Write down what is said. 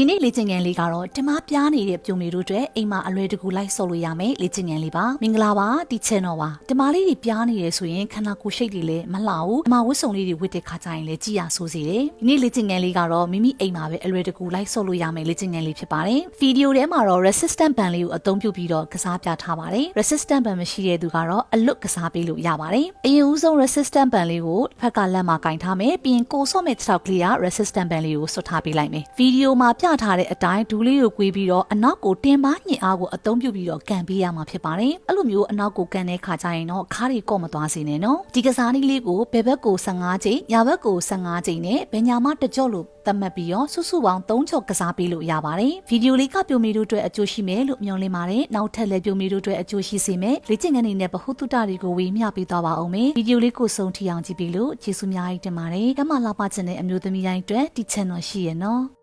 ဒီနေ့လေ့ကျင့်ခန်းလေးကတော့တမပြားနေတဲ့ပြုံမေတို့အတွက်အိမ်မှာအလွယ်တကူလိုက်ဆော့လို့ရမယ်လေ့ကျင့်ခန်းလေးပါမင်္ဂလာပါဒီ channel ပါတမလေးတွေပြားနေတယ်ဆိုရင်ခန္ဓာကိုယ်ရှိတ်တွေလည်းမလှဘူးအမဝတ်စုံလေးတွေဝတ်တဲ့ခါကျရင်လည်းကြည်ရဆိုးစေတယ်ဒီနေ့လေ့ကျင့်ခန်းလေးကတော့မိမိအိမ်မှာပဲအလွယ်တကူလိုက်ဆော့လို့ရမယ်လေ့ကျင့်ခန်းလေးဖြစ်ပါတယ်ဗီဒီယိုထဲမှာတော့ resistant band လေးကိုအသုံးပြုပြီးတော့ကစားပြထားပါတယ် resistant band မရှိတဲ့သူကတော့အလွတ်ကစားပေးလို့ရပါတယ်အရင်ဦးဆုံး resistant band လေးကိုဖက်ကလက်မှာကင်ထားမယ်ပြီးရင်ကိုဆော့မဲ့ခြေထောက်ကလေးက resistant band လေးကိုဆွတ်ထားပေးလိုက်မယ်ဗီဒီယိုမှာပြထားတဲ့အတိုင်းဒူးလေးကိုကွေးပြီးတော့အနောက်ကိုတင်ပါညင်အားကိုအသုံးပြုပြီးတော့ကန်ပေးရမှာဖြစ်ပါတယ်အဲ့လိုမျိုးအနောက်ကိုကန်တဲ့ခါကျရင်တော့ခါးတွေကော့မသွားစေနဲ့နော်ဒီကစားနည်းလေးကိုဘယ်ဘက်ကို15ချိန်ညာဘက်ကို15ချိန်နဲ့ဘယ်ညာမှတကြော့လို့သတ်မှတ်ပြီးတော့စုစုပေါင်း3ကြော့ကစားပေးလို့ရပါတယ်ဗီဒီယိုလေးကပြုံမီတို့အတွက်အကျိုးရှိမယ်လို့မျှော်လင့်ပါတယ်နောက်ထပ်လည်းပြုံမီတို့အတွက်အကျိုးရှိစေမယ်လေ့ကျင့်ခန်းတွေနဲ့ဗဟုသုတတွေကိုဝေမျှပေးသွားပါအောင်မယ်ဗီဒီယိုလေးကိုစုံထီအောင်ကြည့်ပြီးလို့ကျေးဇူးများကြီးတင်ပါတယ်ကမ္မလာပချင်တဲ့အမျိုးသမီးတိုင်းအတွက်ဒီ channel ရှိရနော်